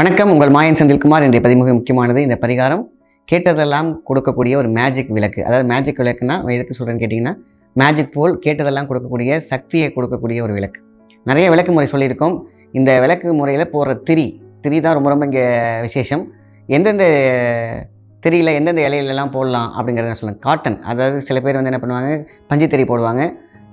வணக்கம் உங்கள் மாயன் செந்தில்குமார். இன்றைய பதிமுக முக்கியமானது இந்த பரிகாரம் கேட்டதெல்லாம் கொடுக்கக்கூடிய ஒரு மேஜிக் விளக்கு. அதாவது மேஜிக் விளக்குன்னா எதுக்கு சொல்கிறேன்னு கேட்டிங்கன்னா மேஜிக் போல் கேட்டதெல்லாம் கொடுக்கக்கூடிய சக்தியை கொடுக்கக்கூடிய ஒரு விளக்கு. நிறைய விளக்கு முறை சொல்லியிருக்கோம். இந்த விளக்கு முறையில் போடுற திரி திரி தான் ரொம்ப ரொம்ப இங்கே விசேஷம். எந்தெந்த திரியில் எந்தெந்த இலையிலலாம் போடலாம் அப்படிங்கிறத நான் காட்டன் அதாவது சில பேர் வந்து என்ன பண்ணுவாங்க பஞ்சு திரி போடுவாங்க.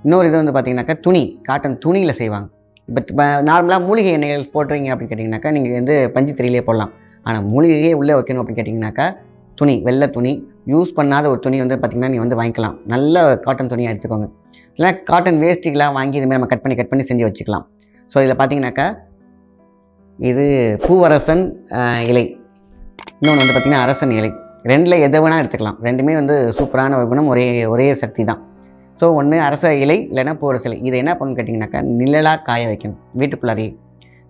இன்னொரு இது வந்து பார்த்திங்கனாக்கா துணி காட்டன் துணியில் செய்வாங்க. இப்போ நார்மலாக மூலிகை எண்ணெய்கள் போடுறீங்க அப்படின்னு கேட்டிங்கனாக்கா நீங்கள் வந்து பஞ்சு திரியிலே போடலாம். ஆனால் மூலிகையே உள்ளே வைக்கணும் அப்படின்னு கேட்டிங்கனாக்கா துணி வெள்ளை துணி யூஸ் பண்ணாத ஒரு துணி வந்து பார்த்திங்கன்னா நீங்கள் வந்து வாங்கிக்கலாம். நல்ல காட்டன் துணியாக எடுத்துக்கோங்க. இல்லை காட்டன் வேஸ்ட்டுகளாக வாங்கி இதுமாதிரி நம்ம கட் பண்ணி கட் பண்ணி செஞ்சு வச்சுக்கலாம். ஸோ இதில் பார்த்தீங்கன்னாக்கா இது பூவரசன் இலை. இன்னொன்று வந்து பார்த்திங்கன்னா அரசன் இலை. ரெண்டில் எதை வேணால் எடுத்துக்கலாம். ரெண்டுமே வந்து சூப்பரான ஒரு குணம் ஒரே ஒரே சக்தி தான். ஸோ ஒன்று அரச இலை இல்லைன்னா போகிற சிலை இதை என்ன பண்ணணும் கேட்டிங்கனாக்கா நிழலாக காய வைக்கணும். வீட்டுக்குள்ளாரையே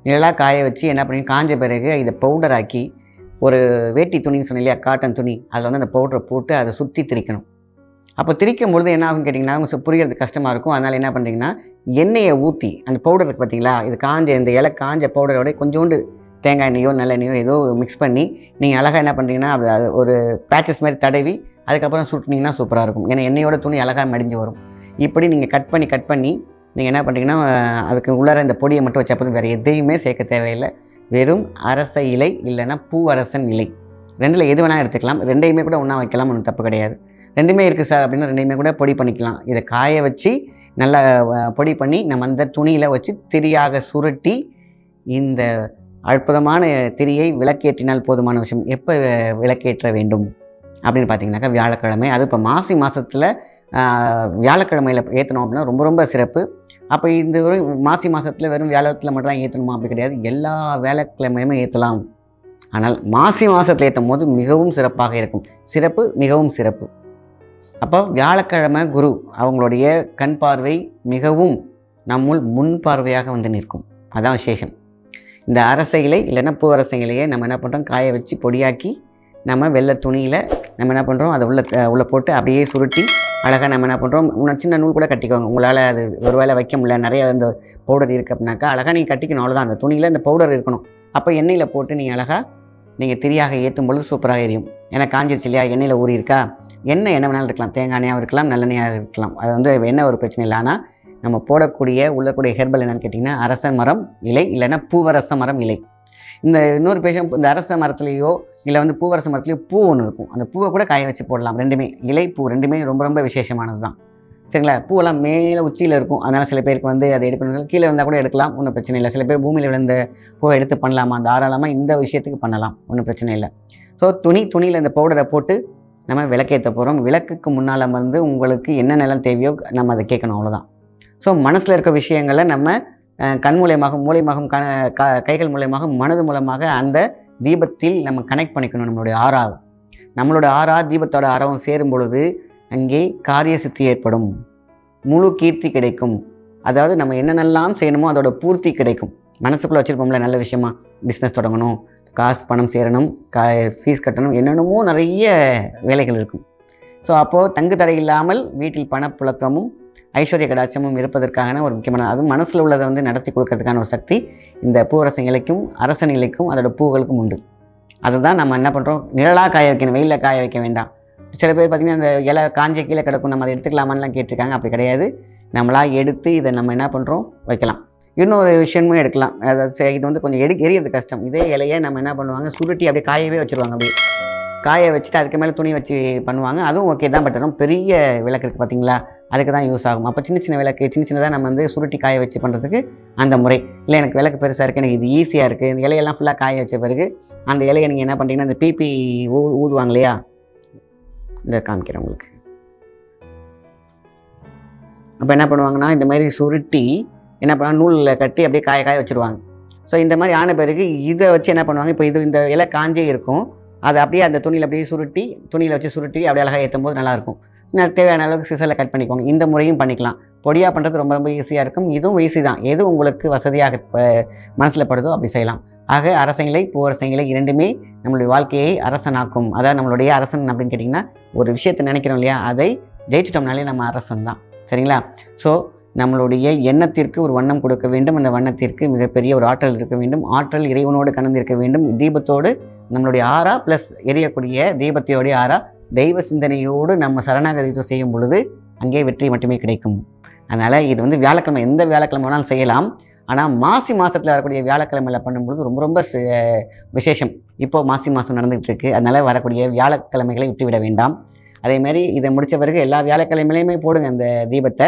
நிழலாக காய வச்சு என்ன பண்ணி காஞ்ச பிறகு இதை பவுடர் ஆக்கி ஒரு வேட்டி துணின்னு சொன்னேன் இல்லையா காட்டன் துணி. அதில் வந்து அந்த பவுடரை போட்டு அதை சுற்றி திரிக்கணும். அப்போ திரிக்கும் பொழுது என்ன ஆகும் கேட்டிங்கன்னா உங்களுக்கு புரியறது கஷ்டமாக இருக்கும். அதனால் என்ன பண்ணுறீங்கன்னா எண்ணெயை ஊற்றி அந்த பவுடர் இருக்குது பார்த்தீங்களா இது காஞ்ச இந்த இலை காஞ்ச பவுடரோட கொஞ்சோண்டு தேங்காய் எண்ணெயோ நல்லெண்ணெயோ ஏதோ மிக்ஸ் பண்ணி நீங்கள் அழகாக என்ன பண்ணுறீங்கன்னா அது அது ஒரு பேச்சஸ் மாதிரி தடவி அதுக்கப்புறம் சுட்டினீங்கன்னா சூப்பராக இருக்கும். ஏன்னா எண்ணெயோட துணி அழகாக மடிஞ்சு வரும். இப்படி நீங்கள் கட் பண்ணி கட் பண்ணி நீங்கள் என்ன பண்ணுறீங்கன்னா அதுக்கு உள்ளார இந்த பொடியை மட்டும் வச்சா போதும் வேறு எதையுமே சேர்க்க தேவையில்லை. வெறும் அரச இலை இல்லைன்னா பூவரசன் இலை. ரெண்டில் எது வேணால் எடுத்துக்கலாம். ரெண்டையுமே கூட ஒன்றா வைக்கலாம் ஒன்றும் தப்பு கிடையாது. ரெண்டுமே இருக்குது சார் அப்படின்னா ரெண்டையுமே கூட பொடி பண்ணிக்கலாம். இதை காய வச்சு நல்லா பொடி பண்ணி நம்ம அந்த துணியில் வச்சு திரியாக சுருட்டி இந்த அற்புதமான திரியை விளக்கேற்றினால் போதுமான விஷயம். எப்போ விளக்கேற்ற வேண்டும்? அப்படின்னு பார்த்தீங்கன்னாக்கா வியாழக்கிழமை. அது இப்போ மாசி மாதத்தில் வியாழக்கிழமையில் ஏற்றணும் அப்படின்னா ரொம்ப ரொம்ப சிறப்பு. அப்போ இந்த வெறும் மாசி மாதத்தில் வெறும் வியாழத்தில் மட்டும் தான் ஏற்றணுமா அப்படி கிடையாது. எல்லா வியாழக்கிழமையுமே ஏற்றலாம் ஆனால் மாசி மாதத்தில் ஏற்றும் போது மிகவும் சிறப்பாக இருக்கும். சிறப்பு மிகவும் சிறப்பு. அப்போ வியாழக்கிழமை குரு அவங்களுடைய கண் பார்வை மிகவும் நம்முள் முன் பார்வையாக வந்து நிற்கும். அதான் விசேஷம். இந்த அரசைகளை இல்லைன்னா பூ அரச நம்ம என்ன பண்ணுறோம் காய வச்சு பொடியாக்கி நம்ம வெள்ளை துணியில் நம்ம என்ன பண்ணுறோம் அதை உள்ளே உள்ளே போட்டு அப்படியே சுருட்டி அழகாக நம்ம என்ன பண்ணுறோம் சின்ன நூல் கூட கட்டிக்கோங்க. உங்களால் அது ஒரு வேளை வைக்க முடியல. நிறைய அந்த பவுடர் இருக்குது அப்படின்னாக்கா அழகாக நீங்கள் கட்டிக்கணும். அவ்வளோதான் அந்த துணியில் இந்த பவுடர் இருக்கணும். அப்போ எண்ணெயில் போட்டு நீங்கள் அழகாக நீங்கள் திரியாக ஏற்றும் பொழுது சூப்பராக எரியும். ஏன்னா காஞ்சிருச்சு இல்லையா? எண்ணெயில் ஊறி இருக்கா எண்ணெய் என்ன வேணாலும் இருக்கலாம். தேங்காய் எண்ணெயாக இருக்கலாம். நல்லெண்ணெயாக இருக்கலாம். அது வந்து என்ன ஒரு பிரச்சனை இல்லை. ஆனால் நம்ம போடக்கூடிய உள்ளக்கூடிய ஹெர்பல் என்னன்னு கேட்டிங்கன்னா அரச மரம் இலை இல்லைன்னா பூவரச மரம் இலை. இந்த இன்னொரு பேஷன் இந்த அரச மரத்துலேயோ இல்லை வந்து பூவரச மரத்துலேயோ பூ ஒன்று இருக்கும். அந்த பூவை கூட காய வச்சு போடலாம். ரெண்டுமே இலை பூ ரெண்டுமே ரொம்ப ரொம்ப விசேஷமானது தான். சரிங்களா? பூவெல்லாம் மேலே உச்சியில் இருக்கும். அதனால் சில பேருக்கு வந்து அதை எடுக்கணும். கீழே இருந்தால் கூட எடுக்கலாம். ஒன்றும் பிரச்சனை இல்லை. சில பேர் பூமியில் விழுந்த பூவை எடுத்து பண்ணலாமா? தாராளமாக இந்த விஷயத்துக்கு பண்ணலாம். ஒன்றும் பிரச்சனை இல்லை. ஸோ துணி துணியில் இந்த பவுடரை போட்டு நம்ம விளக்கேற்ற போகிறோம் விளக்குக்கு முன்னால் வந்து உங்களுக்கு என்ன நிலம் தேவையோ நம்ம அதை கேட்கணும். அவ்வளோதான் ஸோ மனசில் இருக்க விஷயங்களை நம்ம கண் மூலியமாகவும் மூலியமாகவும் க க- கைகள் மூலியமாகவும் மனது மூலமாக அந்த தீபத்தில் நம்ம கனெக்ட் பண்ணிக்கணும் நம்மளுடைய ஆறாவை நம்மளோட ஆறா தீபத்தோட ஆறாவும் சேரும் பொழுது அங்கே காரிய சித்தி ஏற்படும். முழு கீர்த்தி கிடைக்கும். அதாவது நம்ம என்னென்னலாம் செய்யணுமோ அதோட பூர்த்தி கிடைக்கும். மனசுக்குள்ளே வச்சுருப்போம்ல நல்ல விஷயமா? பிஸ்னஸ் தொடங்கணும் காசு பணம் சேரணும் கா ஃபீஸ் கட்டணும் என்னென்னமோ நிறைய வேலைகள் இருக்கும். ஸோ அப்போது தங்கு தடை இல்லாமல் வீட்டில் பணப்புழக்கமும் ஐஸ்வர்ய கடாட்சமும் இருப்பதற்கான ஒரு முக்கியமான அதுவும் மனசில் உள்ளதை வந்து நடத்தி கொடுக்கறதுக்கான ஒரு சக்தி இந்த பூவரச இலைக்கும் அரசன் இலைக்கும் அதோட பூக்களுக்கும் உண்டு. அதை தான் நம்ம என்ன பண்ணுறோம் நிழலாக காய வைக்கணும் வெயிலில் காய வைக்க வேண்டாம். சில பேர் பார்த்திங்கன்னா அந்த இலை காஞ்ச கீழே கிடக்கும் நம்ம அதை எடுத்துக்கலாமான்லாம் கேட்டிருக்காங்க. அப்படி கிடையாது. நம்மளாக எடுத்து இதை நம்ம என்ன பண்ணுறோம் வைக்கலாம். இன்னொரு விஷயமும் எடுக்கலாம். அதாவது இது வந்து கொஞ்சம் எடு எரியது கஷ்டம். இதே இலையை நம்ம என்ன பண்ணுவாங்க? சுருட்டி அப்படியே காயவே வச்சுருவாங்க அப்படியே. காய வச்சுட்டு அதுக்கு மேலே துணி வச்சு பண்ணுவாங்க. அதுவும் ஓகே தான். பட் ரொம்ப பெரிய விளக்கு இருக்குது பார்த்தீங்களா அதுக்கு தான் யூஸ் ஆகும். அப்போ சின்ன சின்ன விளக்கு சின்ன சின்னதாக நம்ம வந்து சுருட்டி காய வச்சு பண்ணுறதுக்கு அந்த முறை. இல்லை எனக்கு விளக்கு பெருசாக இருக்குது எனக்கு இது ஈஸியாக இருக்குது இந்த இலையெல்லாம் ஃபுல்லாக காய வச்ச பிறகு அந்த இலையை நீங்கள் என்ன பண்ணுறீங்கன்னா அந்த பிபி ஊ ஊதுவாங்க இல்லையா? இந்த காமிக்கிறேன் உங்களுக்கு. அப்போ என்ன பண்ணுவாங்கன்னா இந்த மாதிரி சுருட்டி என்ன பண்ணுவாங்க நூலில் கட்டி அப்படியே காய காய வச்சுருவாங்க. ஸோ இந்த மாதிரி ஆன பிறகு இதை வச்சு என்ன பண்ணுவாங்க இப்போ இது இந்த இலை காஞ்சே இருக்கும். அதை அப்படியே அந்த துணியில் அப்படியே சுருட்டி துணியில் வச்சு சுருட்டி அப்படியே அழகாக ஏற்றும் போது நல்லாயிருக்கும் தேவையான அளவுக்கு சிசரில் கட் பண்ணிக்கோங்க. இந்த முறையும் பண்ணிக்கலாம். பொடியாக பண்ணுறது ரொம்ப ரொம்ப ஈஸியாக இருக்கும். இதுவும் ஈஸி தான். எது உங்களுக்கு வசதியாக மனசில் படுதோ அப்படி செய்யலாம். ஆக அரசங்களை பூவரசங்களை இரண்டுமே நம்மளுடைய வாழ்க்கையை அரசனாக்கும். அதாவது நம்மளுடைய அரசன் அப்படின்னு கேட்டிங்கன்னா ஒரு விஷயத்தை நினைக்கிறோம் இல்லையா? அதை ஜெயிச்சிட்டோம்னாலே நம்ம அரசன் தான். சரிங்களா? ஸோ நம்மளுடைய எண்ணத்திற்கு ஒரு வண்ணம் கொடுக்க வேண்டும். அந்த வண்ணத்திற்கு மிகப்பெரிய ஒரு ஆற்றல் இருக்க வேண்டும். ஆற்றல் இறைவனோடு கலந்திருக்க வேண்டும். தீபத்தோடு நம்மளுடைய ஆறா ப்ளஸ் எரியக்கூடிய தீபத்தையோடைய ஆறா தெய்வ சிந்தனையோடு நம்ம சரணாகதித்துவம் செய்யும் பொழுது அங்கே வெற்றி மட்டுமே கிடைக்கும். அதனால் இது வந்து வியாழக்கிழமை எந்த வியாழக்கிழமை வேணாலும் செய்யலாம். ஆனால் மாசி மாதத்தில் வரக்கூடிய வியாழக்கிழமையில் பண்ணும்பொழுது ரொம்ப ரொம்ப விசேஷம். இப்போ மாசி மாதம் நடந்துகிட்டு இருக்குது அதனால் வரக்கூடிய வியாழக்கிழமைகளை விட்டுவிட வேண்டாம். அதேமாரி இதை முடித்த பிறகு எல்லா வியாழக்கிழமையிலையுமே போடுங்க அந்த தீபத்தை.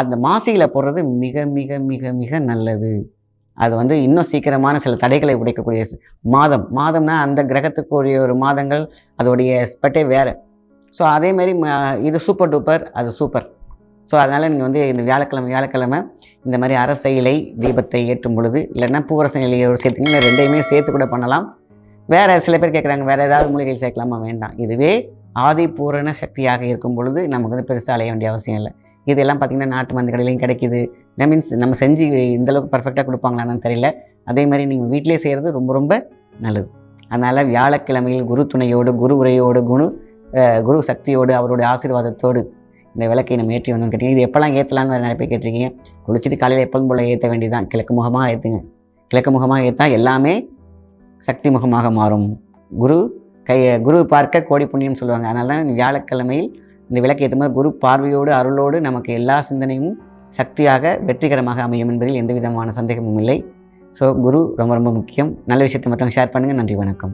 அந்த மாசியில் போடுறது மிக மிக மிக மிக நல்லது. அது வந்து இன்னும் சீக்கிரமான சில தடைகளை உடைக்கக்கூடிய மாதம். மாதம்னா அந்த கிரகத்துக்குரிய ஒரு மாதங்கள் அதோடைய ஸ்பெட்டே வேறு. ஸோ அதேமாரி இது சூப்பர் டூப்பர் அது சூப்பர் ஸோ அதனால் நீங்கள் வந்து இந்த வியாழக்கிழமை வியாழக்கிழமை இந்த மாதிரி அரச இலை தீபத்தை ஏற்றும் பொழுது இல்லைன்னா பூவரச இலையோடு சேர்த்துங்க ரெண்டையுமே சேர்த்து கூட பண்ணலாம். வேறு சில பேர் கேட்குறாங்க வேறு ஏதாவது மூலிகைகள் சேர்க்கலாமா? வேண்டாம். இதுவே ஆதி பூரண சக்தியாக இருக்கும் பொழுது நமக்கு வந்து பெருசாக அலைய வேண்டிய அவசியம் இல்லை. இதெல்லாம் பார்த்திங்கன்னா நாட்டு மருந்து கடையிலையும் கிடைக்குது மீன்ஸ் நம்ம செஞ்சு இந்தளவுக்கு பர்ஃபெக்டாக கொடுப்பாங்களான்னு தெரியல. அதே மாதிரி நீங்கள் வீட்டிலே செய்கிறது ரொம்ப ரொம்ப நல்லது. அதனால் வியாழக்கிழமையில் குரு துணையோடு குரு உரையோடு குணு குரு சக்தியோடு அவருடைய ஆசீர்வாதத்தோடு இந்த விளக்கை நம்ம ஏற்றி வந்தோம்னு கேட்டீங்க. இது எப்போல்லாம் ஏற்றலான்னு வேறு நிறைய பேர் கேட்டிருக்கீங்க. குளிச்சுட்டு காலையில் எப்பவும் போல் ஏற்ற வேண்டியதுதான். கிழக்கு முகமாக ஏற்றுங்க கிழக்கு முகமாக ஏற்றா எல்லாமே சக்தி முகமாக மாறும். குரு கை குரு பார்க்க கோடி புண்ணியம் சொல்லுவாங்க. அதனால தான் வியாழக்கிழமையில் இந்த விளக்கு ஏற்றும்போது குரு பார்வையோடு அருளோடு நமக்கு எல்லா சிந்தனையும் சக்தியாக வெற்றிகரமாக அமையும் என்பதில் எந்த விதமான சந்தேகமும் இல்லை. ஸோ குரு ரொம்ப ரொம்ப முக்கியம். நல்ல விஷயத்தை மற்றவங்க ஷேர் பண்ணுங்கள் நன்றி வணக்கம்.